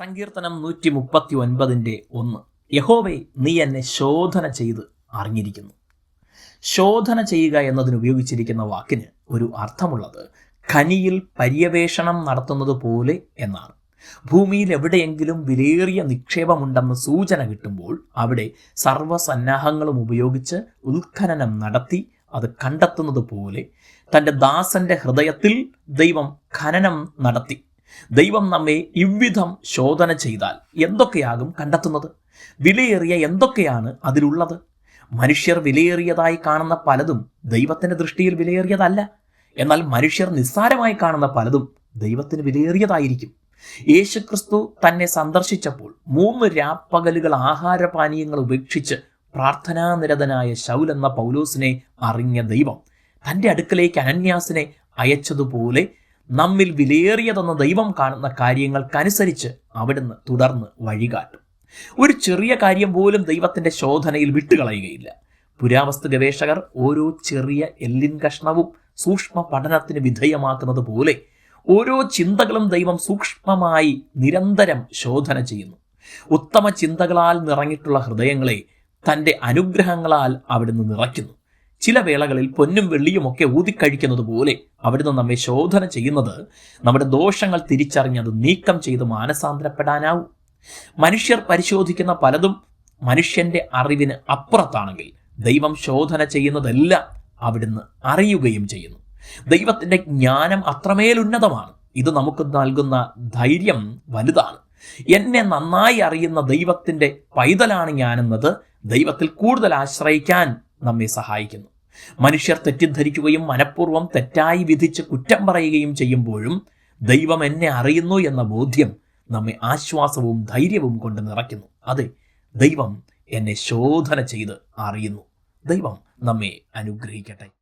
സങ്കീർത്തനം നൂറ്റി മുപ്പത്തി ഒൻപതിന്റെ ഒന്ന്. യഹോവേ നീ എന്നെ ശോധന ചെയ്ത് അറിഞ്ഞിരിക്കുന്നു. ശോധന ചെയ്യുക എന്നതിന് ഉപയോഗിച്ചിരിക്കുന്ന വാക്കിന് ഒരു അർത്ഥമുള്ളത് ഖനിയിൽ പര്യവേഷണം നടത്തുന്നത് പോലെ എന്നാണ്. ഭൂമിയിൽ എവിടെയെങ്കിലും വിലയേറിയ നിക്ഷേപമുണ്ടെന്ന് സൂചന കിട്ടുമ്പോൾ അവിടെ സർവസന്നാഹങ്ങളും ഉപയോഗിച്ച് ഉത്ഖനനം നടത്തി അത് കണ്ടെത്തുന്നത് പോലെ തന്റെ ദാസന്റെ ഹൃദയത്തിൽ ദൈവം ഖനനം നടത്തി. ദൈവം നമ്മെ ഇவ்விധം ശോധന ചെയ്താൽ എന്തൊക്കെയാകും കണ്ടെത്തുന്നത്? വിലയേറിയ എന്തൊക്കെയാണ് അതിലുള്ളത്? മനുഷ്യർ വിലയേറിയതായി കാണുന്ന പലതും ദൈവത്തിന്റെ ദൃഷ്ടിയിൽ വിലയേറിയതല്ല. എന്നാൽ മനുഷ്യർ നിസ്സാരമായി കാണുന്ന പലതും ദൈവത്തിന് വിലയേറിയതായിരിക്കും. യേശുക്രിസ്തു തന്നെ സന്ദർശിച്ചപ്പോൾ മൂന്ന് രാപ്പകലുകൾ ആഹാരപാനീയങ്ങൾ ഉപേക്ഷിച്ച് പ്രാർത്ഥനാനിരതനായ ശൗൽ എന്ന പൗലോസിനെ അറിഞ്ഞ ദൈവം തന്റെ അടുക്കലേക്ക് അനന്യാസിനെ അയച്ചതുപോലെ നമ്മിൽ വിലയേറിയതെന്ന ദൈവം കാണുന്ന കാര്യങ്ങൾക്കനുസരിച്ച് അവിടുന്ന് തുടർന്ന് വഴികാട്ടും ഒരു ചെറിയ കാര്യം പോലും ദൈവത്തിന്റെ ശോധനയിൽ വിട്ടുകളയുകയില്ല. പുരാവസ്തു ഗവേഷകർ ഓരോ ചെറിയ എല്ലിൻ കഷ്ണവും സൂക്ഷ്മ പഠനത്തിന് വിധേയമാക്കുന്നത് പോലെ ഓരോ ചിന്തകളും ദൈവം സൂക്ഷ്മമായി നിരന്തരം ശോധന ചെയ്യുന്നു. ഉത്തമ ചിന്തകളാൽ നിറഞ്ഞിട്ടുള്ള ഹൃദയങ്ങളെ തന്റെ അനുഗ്രഹങ്ങളാൽ അവിടുന്ന് നിറയ്ക്കുന്നു. ചില വേളകളിൽ പൊന്നും വെള്ളിയും ഒക്കെ ഊതിക്കഴിക്കുന്നത് പോലെ അവിടുന്ന് നമ്മെ ശോധന ചെയ്യുന്നത് നമ്മുടെ ദോഷങ്ങൾ തിരിച്ചറിഞ്ഞത് നീക്കം ചെയ്ത് മാനസാന്തരപ്പെടാനാവും. മനുഷ്യർ പരിശോധിക്കുന്ന പലതും മനുഷ്യന്റെ അറിവിന് അപ്പുറത്താണെങ്കിൽ ദൈവം ശോധന ചെയ്യുന്നതെല്ലാം അവിടുന്ന് അറിയുകയും ചെയ്യുന്നു. ദൈവത്തിന്റെ ജ്ഞാനം അത്രമേൽ ഉന്നതമാണ്. ഇത് നമുക്ക് നൽകുന്ന ധൈര്യം വലുതാണ്. എന്നെ നന്നായി അറിയുന്ന ദൈവത്തിന്റെ പൈതലാണ് ഞാനെന്നത് ദൈവത്തിൽ കൂടുതൽ ആശ്രയിക്കാൻ നമ്മെ സഹായിക്കുന്നു. മനുഷ്യർ തെറ്റിദ്ധരിക്കുകയും മനഃപൂർവം തെറ്റായി വിധിച്ച് കുറ്റം പറയുകയും ചെയ്യുമ്പോഴും ദൈവം എന്നെ അറിയുന്നു എന്ന ബോധ്യം നമ്മെ ആശ്വാസവും ധൈര്യവും കൊണ്ട് നിറയ്ക്കുന്നു. അതെ ദൈവം എന്നെ ശോധന ചെയ്ത് അറിയുന്നു. ദൈവം നമ്മെ അനുഗ്രഹിക്കട്ടെ.